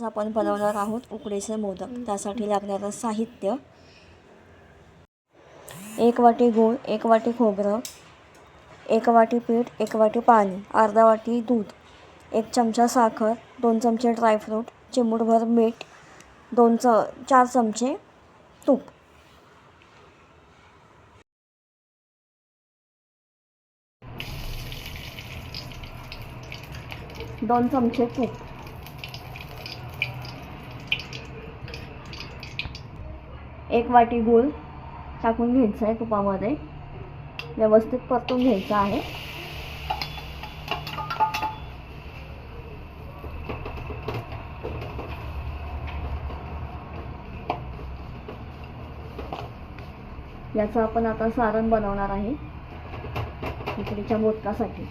आज आपण बनवणार आहोत उकडीचे मोदक. त्यासाठी लागणारं साहित्य. एक वाटी गूळ एक वाटी खोबरं एक वाटी पीठ एक वाटी पाणी अर्धा वाटी दूध एक चमचा साखर दोन चमचे ड्रायफ्रूट चिमूटभर मीठ दोन च चार चमचे तूप. दोन चमचे तूप. एक वाटी गूळ टाकून घ्यायचं आहे तुपामध्ये. व्यवस्थित परतून घ्यायचं आहे. याचं आपण आता सारण बनवणार आहे. खिचडीच्या मोदकासाठी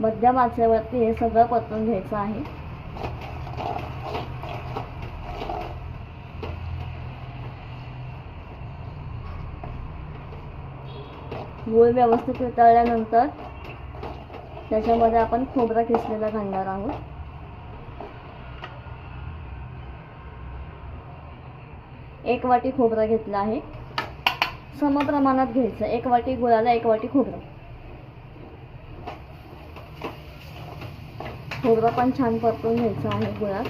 मध्यम आचेवरती हे सगळं परतून घ्यायचं आहे. गूळ व्यवस्थित वितळल्यानंतर त्याच्यामध्ये आपण खोबरा किसलेला घालणार आहोत. एक वाटी खोबरा घेतला आहे. समप्रमाणात घ्यायचं. एक वाटी गुळाला एक वाटी खोबरं. खोबरं पण छान परतून घ्यायचं आहे गुळात.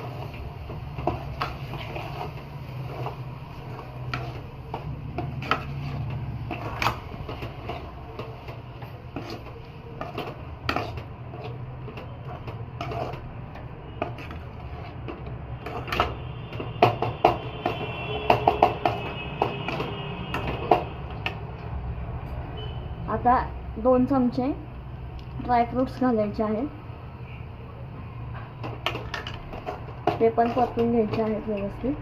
आता दोन चमचे ड्रायफ्रुट्स घालायचे आहेत. ते पण परतून घ्यायचे आहेत व्यवस्थित.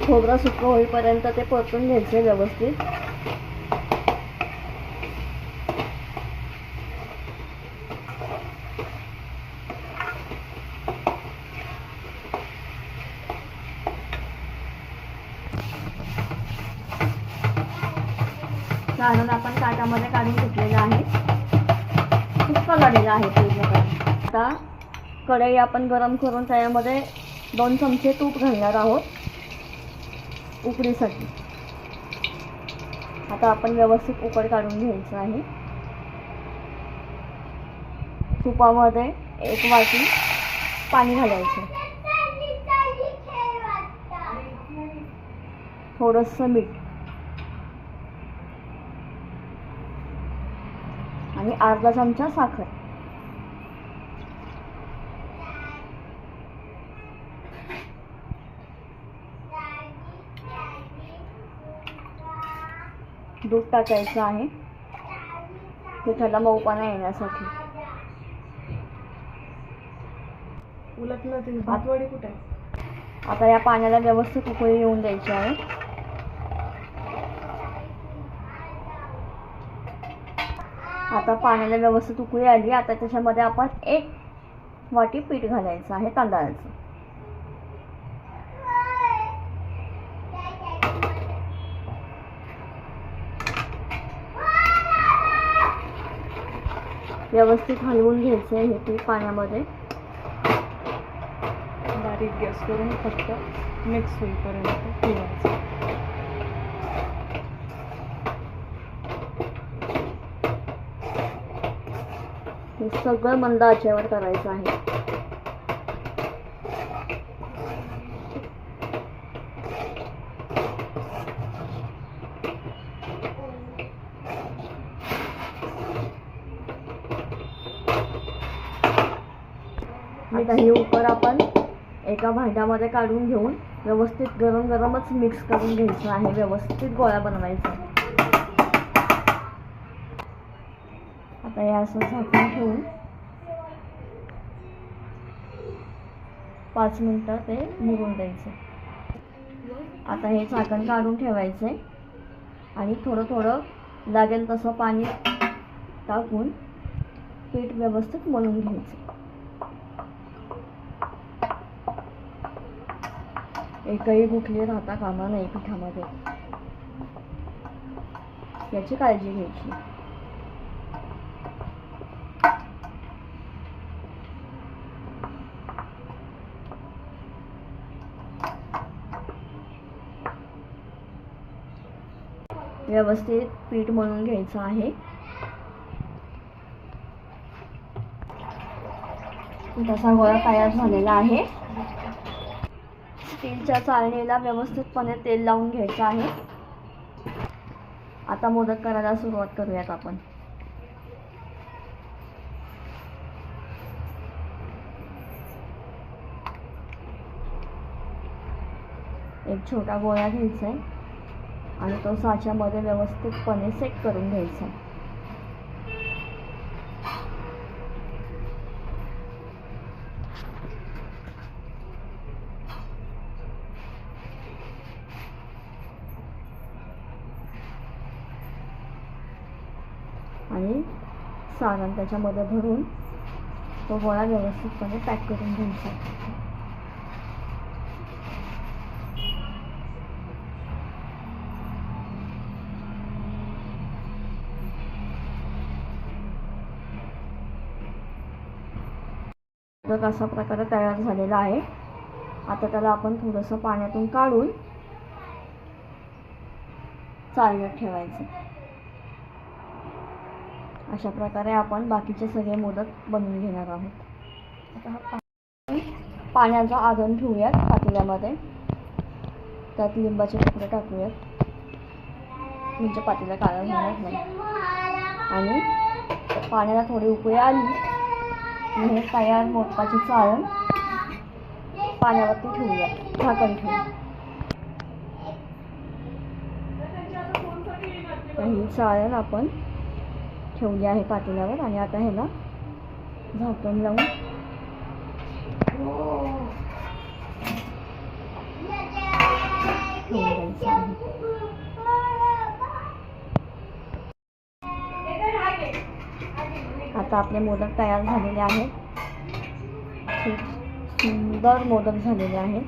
खोबरा सुकं होईपर्यंत ते परतून घ्यायचे व्यवस्थित. सारण आपण ताटामध्ये काढून घेतलेलं आहे. सुक्क झालेलं आहे पूर्णपणे. आता कढई आपण गरम करून त्यामध्ये दोन चमचे तूप घालणार आहोत. उकडीसाठी. आता आपण व्यवस्थित उकड काढून घ्यायचं आहे. तुपामध्ये एक वाटी पाणी घालायचं. थोडंसं मीठ. आणि अर्धा चमचा साखर. दूध टाकायचं आहे. पिठाला मऊपणा येण्यासाठी. उलटलं ते भातवडी कुठे आहे? आता या पाण्याला व्यवस्थित उकळी येऊन द्यायची आहे. आता पाण्याला व्यवस्थित उकळी आली आता त्याच्यामध्ये आपण एक वाटी पीठ घालायचं आहे तांदळाचं. व्यवस्थित हलवून घ्यायचं आहे हे पीठ पाण्यामध्ये. बारीक गॅस करून फक्त मिक्स होईपर्यंत ठेवायचं हे सगळं मंद आचेवर करायचं आहे. आता हे उपर आपण एका भांड्यामध्ये काढून घेऊन व्यवस्थित गरम गरमच मिक्स करून घ्यायचं आहे. व्यवस्थित गोळ्या बनवायचा आता हे असं झाकून ठेवून पाच मिनटं ते निघून द्यायचं आता हे झाकण काढून ठेवायचं आणि थोडं थोडं लागेल तसं पाणी टाकून पीठ व्यवस्थित मळून घ्यायचं. एकही गुठली राहता कामा नाही पिठामध्ये. याची काळजी घ्यायची. व्यवस्थित पीठ मळून घ्यायचं आहे. तसा गोळा तयार झालेला आहे. स्टीलच्या चाळणीला व्यवस्थितपणे तेल लावून घ्यायचं आहे. आता मोदक करायला सुरुवात करूयात आपण. एक छोटा गोळा घ्यायचा आहे आणि तो साच्यामध्ये व्यवस्थितपणे सेट करून घ्यायचा. आणि सारण त्याच्यामध्ये भरून तो गोळा व्यवस्थितपणे पॅक करून घ्यायचा. मोदक असा प्रकारे तयार झालेला आहे. आता त्याला आपण थोडंसं पाण्यातून काढून चालण्यात ठेवायचं. अशा प्रकारे आपण बाकीचे सगळे मोदक बनवून घेणार आहोत. आता हा पाण्याचा आदन ठेवूयात पातेल्यामध्ये. त्यात लिंबाचे तुकडे टाकूयात. म्हणजे पातेला काळा होणार नाही आणि पाण्याला थोडी उकळी आली हे तयार मोदकाची चाळण पाण्यावरती ठेवूया. झाकण ठेवूया. ही चाळण आपण ठेवली आहे पातेल्यावर आणि आता ह्याला झाकण लावून आता अपने मोदक तैयार है सुंदर मोदक है